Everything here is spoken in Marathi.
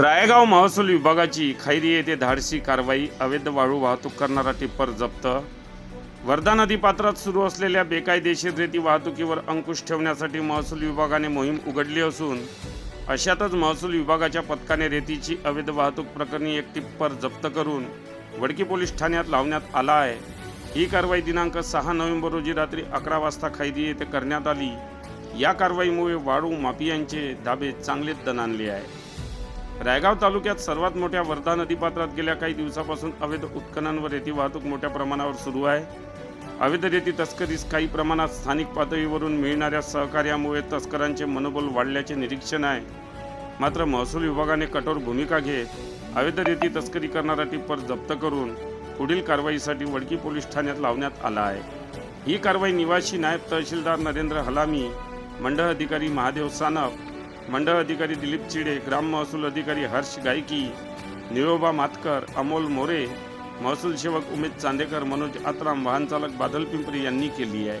रायगाव महसूल विभागाची खैरी येथे धाडसी कारवाई अवैध वाळू वाहतूक करणारा टिप्पर जप्त. वर्धा नदी पात्रात सुरू असलेल्या बेकायदेशीर रेती वाहतुकीवर अंकुश ठेवण्यासाठी महसूल विभागाने मोहीम उघडली असून अशातच महसूल विभागाच्या पथकाने रेतीची अवैध वाहतूक प्रकरणी एक टिप्पर जप्त करून वडकी पोलीस ठाण्यात लावण्यात आला आहे. ही कारवाई दिनांक सहा नोव्हेंबर रोजी रात्री अकरा वाजता खैदी येथे करण्यात आली. या कारवाईमुळे वाळू माफियांचे धाबे चांगलेच दणाणले आहे रायगाव तालुक्यात सर्वात मोठ्या वर्धा नदीपात्रात गेल्या काही दिवसापासून अवैध उत्खननवर रेती वाहतूक मोठ्या प्रमाणावर सुरू आहे. अवैध रेती तस्करीस काही प्रमाणात स्थानिक पातळीवरून मिळणाऱ्या सहकार्यामुळे तस्करांचे मनोबल वाढल्याचे निरीक्षण आहे. मात्र महसूल विभागाने कठोर भूमिका घेत अवैध रेती तस्करी करणारा टिप्पर जप्त करून पुढील कारवाईसाठी वडकी पोलीस ठाण्यात लावण्यात आला आहे. ही कारवाई निवासी नायब तहसीलदार नरेंद्र हलामी मंडळ अधिकारी महादेव सानप मंडळ अधिकारी दिलीप चिडे ग्राम महसूल अधिकारी हर्ष गायकी निळोबा मातकर अमोल मोरे महसूल सेवक उमेद चांदेकर मनोज आत्राम वाहन चालक बादल पिंपरी यांनी केली आहे.